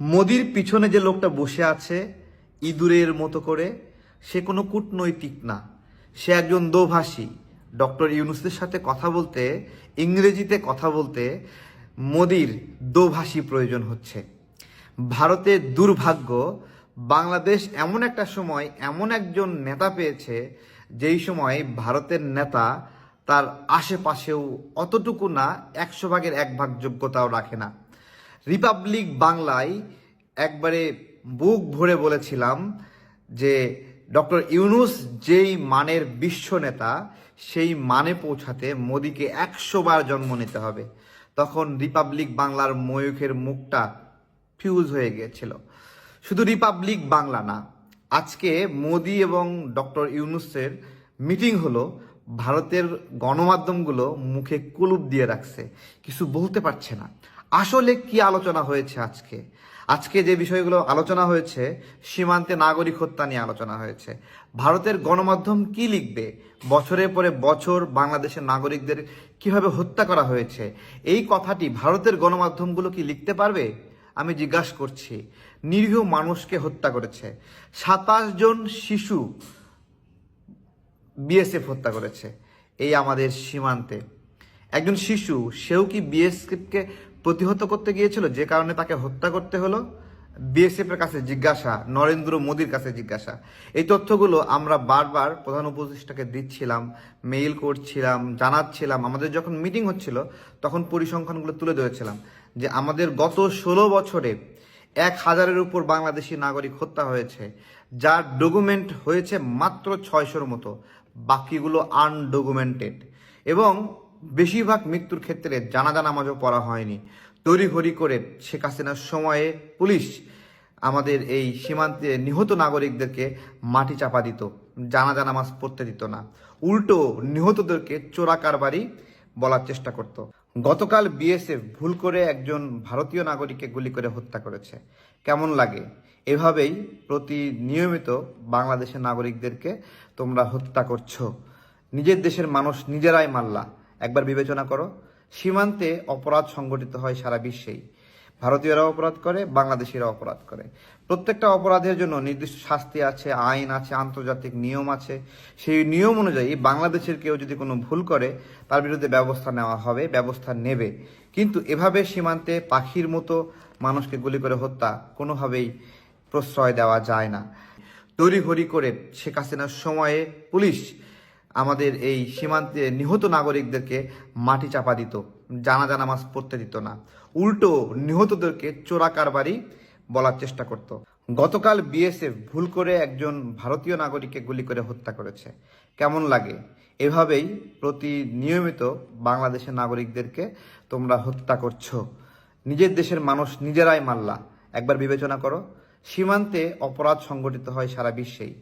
মোদির পিছনে যে লোকটা বসে আছে, ইঁদুরের মতো করে, সে কোনো কূটনৈতিক না। সে একজন দোভাষী। ডক্টর ইউনুসের সাথে কথা বলতে, ইংরেজিতে কথা বলতে মোদির দোভাষী প্রয়োজন হচ্ছে। ভারতের দুর্ভাগ্য, বাংলাদেশ এমন একটা সময়, এমন একজন নেতা পেয়েছে, যেই সময় ভারতের নেতা তার আশেপাশেও অতটুকু না, একশো ভাগের এক ভাগ যোগ্যতাও রাখে না। রিপাবলিক বাংলায় একবারে বুক ভরে বলেছিলাম যে ডক্টর ইউনুস যেই মানের বিশ্ব নেতা, সেই মানে পৌঁছাতে মোদিকে একশো বার জন্ম নিতে হবে। তখন রিপাবলিক বাংলার ময়ূখের মুখটা ফিউজ হয়ে গিয়েছিল শুধু রিপাবলিক বাংলা না, আজকে মোদি এবং ডক্টর ইউনুসের মিটিং হলো, ভারতের গণমাধ্যমগুলো মুখে কুলুপ দিয়ে রাখছে। কিছু বলতে পারছে না। আসলে কি আলোচনা হয়েছে আজকে? আজকে যে বিষয়গুলো আলোচনা হয়েছে, সীমান্তে নাগরিক হত্যা নিয়ে আলোচনা হয়েছে। ভারতের গণমাধ্যম কি লিখবে? বছরের পরে বছর বাংলাদেশের নাগরিকদের কীভাবে হত্যা করা হয়েছে? এই কথাটি ভারতের গণমাধ্যমগুলো কি লিখতে পারবে? আমি জিজ্ঞাসা করছি। নিরীহ মানুষকে হত্যা করেছে। সাতাশ জন শিশু বিএসএফ হত্যা করেছে এই আমাদের সীমান্তে। একজন শিশু, সেও কি বিএসএফকে প্রতিহত করতে গিয়েছিল, যে কারণে তাকে হত্যা করতে হলো। বিএসএফ এর কাছে জিজ্ঞাসা, নরেন্দ্র মোদীর কাছে জিজ্ঞাসা। এই তথ্যগুলো আমরা বারবার প্রধান উপদেষ্টাকে দিচ্ছিলাম, মেইল করছিলাম, জানাচ্ছিলাম। আমাদের যখন মিটিং হচ্ছিল, তখন পরিসংখ্যানগুলো তুলে ধরেছিলাম যে আমাদের গত ষোলো বছরে এক হাজারের উপর বাংলাদেশি নাগরিক হত্যা হয়েছে, যার ডকুমেন্ট হয়েছে মাত্র ছয়শোর মতো, বাকিগুলো আনডকুমেন্টেড। এবং বেশিরভাগ মৃত্যুর ক্ষেত্রে জানাজা নামাজও পড়া হয়নি। তড়িঘড়ি করে শেখ হাসিনার সময়ে পুলিশ আমাদের এই সীমান্তে নিহত নাগরিকদেরকে মাটি চাপা দিত, জানাজা নামাজ পড়তে দিত না। উল্টো নিহতদেরকে চোরা কারবারি বলার চেষ্টা করত। গতকাল বিএসএফ ভুল করে একজন ভারতীয় নাগরিককে গুলি করে হত্যা করেছে। কেমন লাগে? এভাবেই প্রতি নিয়মিত বাংলাদেশের নাগরিকদেরকে তোমরা হত্যা করছ। নিজের দেশের মানুষ নিজেরাই মাল্লা। একবার বিবেচনা করো, সীমান্তে অপরাধ সংগঠিত হয় সারা বিশ্বেই। ভারতীয়রা অপরাধ করে বাংলাদেশিরা অপরাধ করে। প্রত্যেকটা অপরাধের জন্য নির্দিষ্ট শাস্তি আছে, আইন আছে, আন্তর্জাতিক নিয়ম আছে। সেই নিয়ম অনুযায়ী বাংলাদেশের কেউ যদি কোনো ভুল করে, তার বিরুদ্ধে ব্যবস্থা নেওয়া হবে, ব্যবস্থা নেবে। কিন্তু এভাবে সীমান্তে পাখির মতো মানুষকে গুলি করে হত্যা কোনোভাবেই প্রশ্রয় দেওয়া যায় না। তড়িঘড়ি করে শেখ হাসিনার সময়ে পুলিশ আমাদের এই সীমান্তে নিহত নাগরিকদেরকে মাটি চাপা দিত, জানাজা মাছ পড়তে দিত না। উল্টো নিহতদেরকে চোরা কারবারি বলার চেষ্টা করত। গতকাল বিএসএফ ভুল করে একজন ভারতীয় নাগরিককে গুলি করে হত্যা করেছে। কেমন লাগে? এভাবেই প্রতি নিয়মিত বাংলাদেশের নাগরিকদেরকে তোমরা হত্যা করছ। নিজের দেশের মানুষ নিজেরাই মাল্লা। একবার বিবেচনা করো, সীমান্তে অপরাধ সংগঠিত হয় সারা বিশ্বেই।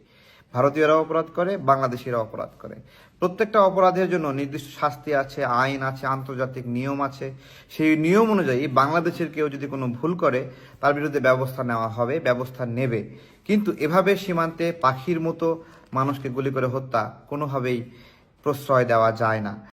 ভারতীয়রা অপরাধ করে বাংলাদেশিরা অপরাধ করে। প্রত্যেকটা অপরাধের জন্য নির্দিষ্ট শাস্তি আছে, আইন আছে, আন্তর্জাতিক নিয়ম আছে। সেই নিয়ম অনুযায়ী বাংলাদেশের কেউ যদি কোনো ভুল করে, তার বিরুদ্ধে ব্যবস্থা নেওয়া হবে, ব্যবস্থা নেবে। কিন্তু এভাবে সীমান্তে পাখির মতো মানুষকে গুলি করে হত্যা কোনোভাবেই প্রশ্রয় দেওয়া যায় না।